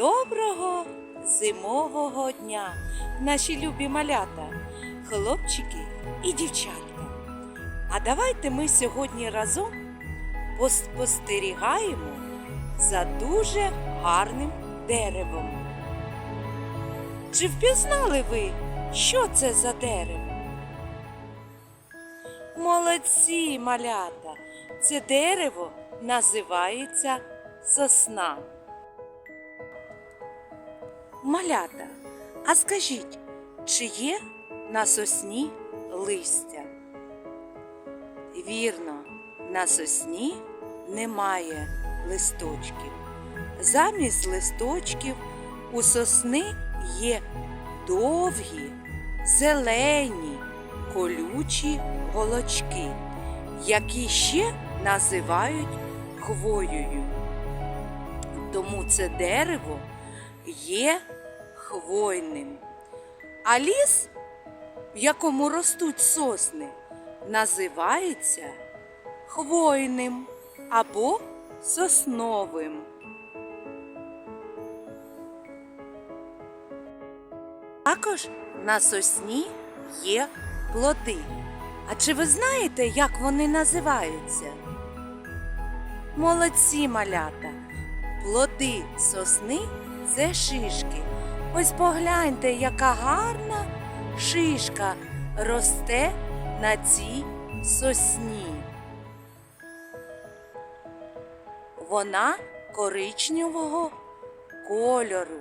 Доброго зимового дня, наші любі малята, хлопчики і дівчатка. А давайте ми сьогодні разом поспостерігаємо за дуже гарним деревом. Чи впізнали ви, що це за дерево? Молодці, малята! Це дерево називається сосна. Малята, а скажіть, чи є на сосні листя? Вірно, на сосні немає листочків. Замість листочків у сосни є довгі, зелені, колючі голочки, які ще називають хвоєю. Тому це дерево є хвойним. А ліс, в якому ростуть сосни, називається хвойним або сосновим. Також на сосні є плоди. А чи ви знаєте, як вони називаються? Молодці малята! Плоди сосни це шишки. Ось погляньте, яка гарна шишка росте на цій сосні. Вона коричневого кольору.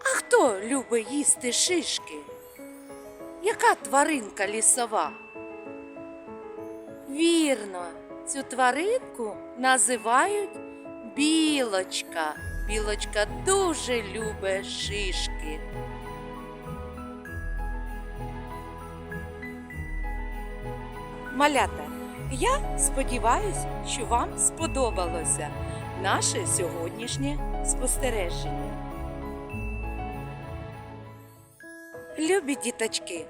А хто любить їсти шишки? Яка тваринка лісова? Вірно, цю тваринку називають білочка. Білочка дуже любить шишки. Малята, я сподіваюся, що вам сподобалося наше сьогоднішнє спостереження. Любі діточки,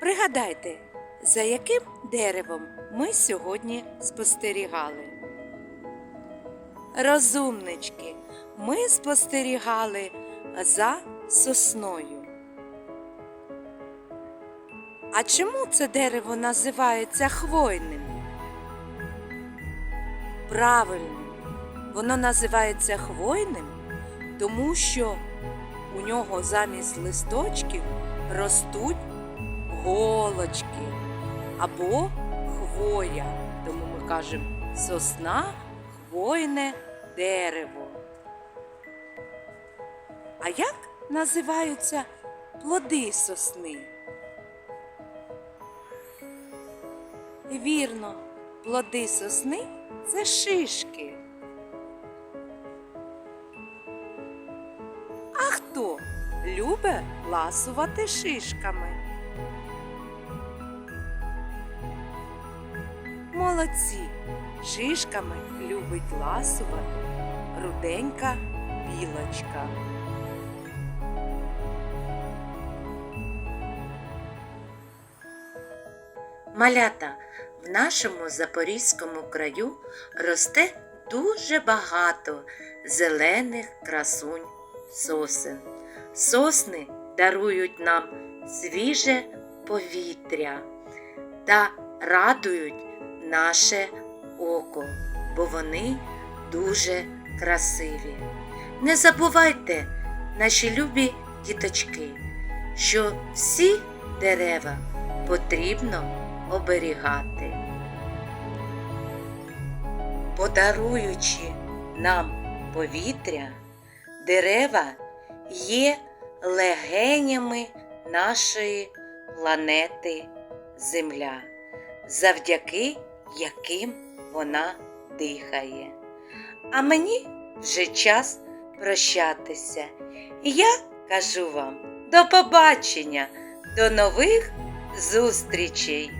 пригадайте, за яким деревом ми сьогодні спостерігали. Розумнички, ми спостерігали за сосною. А чому це дерево називається хвойним? Правильно, воно називається хвойним, тому що у нього замість листочків ростуть голочки або хвоя. Тому ми кажемо сосна хвойне дерево. А як називаються плоди сосни? Вірно, плоди сосни це шишки. А хто любить ласувати шишками? Молодці, шишками любить ласувати руденька білочка. Малята, в нашому Запорізькому краю росте дуже багато зелених красунь сосен. Сосни дарують нам свіже повітря та радують наше око, бо вони дуже красиві. Не забувайте, наші любі діточки, що всі дерева потрібно оберігати. Подаруючи нам повітря, дерева є легенями нашої планети Земля, завдяки яким вона дихає. А мені вже час прощатися. Я кажу вам до побачення, до нових зустрічей!